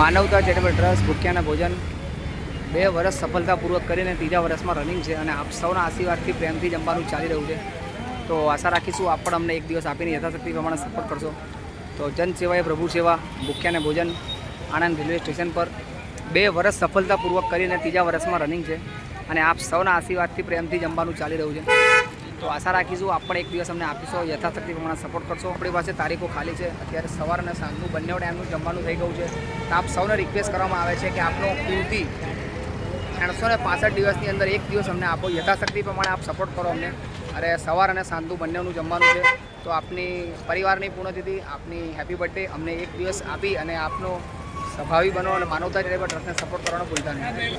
માનવતા charitable trust ભૂખ્યાના ભોજન બે વર્ષ સફળતાપૂર્વક કરીને ત્રીજા વર્ષમાં રનિંગ છે અને આપ સૌના આશીર્વાદથી પ્રેમથી જમવાનું ચાલી રહ્યું છે. તો આશા રાખીશું આપ પણ અમને એક દિવસ આપીને યથાશક્તિ પ્રમાણે સપોર્ટ કરશો. તો જન સેવાએ પ્રભુ સેવા, ભૂખ્યાને ભોજન, આણંદ રેલવે સ્ટેશન પર બે વર્ષ સફળતાપૂર્વક કરીને ત્રીજા વર્ષમાં રનિંગ છે અને આપ સૌના આશીર્વાદથી પ્રેમથી જમવાનું ચાલી રહ્યું છે. તો આશા રાખીશું આપ પણ એક દિવસ અમને આપીશો, યથાશક્તિ પ્રમાણે સપોર્ટ કરશો. આપણી પાસે તારીખો ખાલી છે. અત્યારે સવાર અને સાંજનું બંને ટાઈમનું જમવાનું થઈ ગયું છે. તો આપ સૌને રિક્વેસ્ટ કરવામાં આવે છે કે આપનો કુર્તી ત્રણસો ને પાસઠ દિવસની અંદર એક દિવસ અમને આપો. યથાશક્તિ પ્રમાણે આપ સપોર્ટ કરો અમને. અરે સવાર અને સાંજનું બંનેનું જમવાનું છે. તો આપની પરિવારની પૂર્ણતિથિ આપની હેપી બર્થડે અમને એક દિવસ આપી અને આપનો સ્વભાવી બનો અને માનવતા ચેરિટેબલ ટ્રસ્ટને સપોર્ટ કરવાનો ભૂલતા નહીં.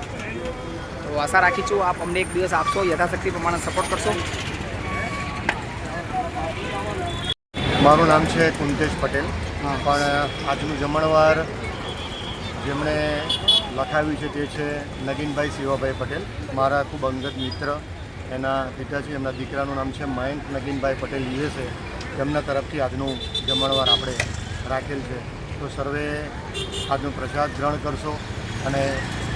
તો આશા રાખી છું આપ અમને એક દિવસ આપશો, યથાશક્તિ પ્રમાણે સપોર્ટ કરશો. મારું નામ છે કુંતેશ પટેલ. પણ આજનું જમણવાર જેમણે લખાવ્યું છે તે છે નગીનભાઈ શિવાભાઈ પટેલ. મારા ખૂબ અંગત મિત્ર. એના પિતાજી એમના દીકરાનું નામ છે મયંક નગીનભાઈ પટેલ યુએસએ તેમના તરફથી આજનું જમણવાર આપણે રાખેલ છે. તો સર્વે આજનો પ્રસાદ ગ્રહણ કરશો અને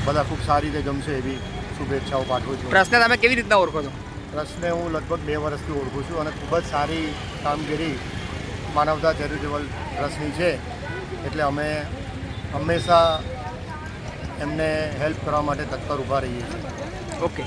બધા ખૂબ સારી રીતે જમશે એવી શુભેચ્છાઓ પાઠવું છું. પ્રશ્ન તમે કેવી રીતના ઓળખો છો? પ્રશ્ને હું લગભગ બે વર્ષથી ઓળખું છું અને ખૂબ જ સારી કામગીરી માનવતા ચેરિટેબલ ટ્રસ્ટની છે. એટલે અમે હંમેશા એમને હેલ્પ કરવા માટે તત્પર ઊભા રહીએ છીએ. ઓકે.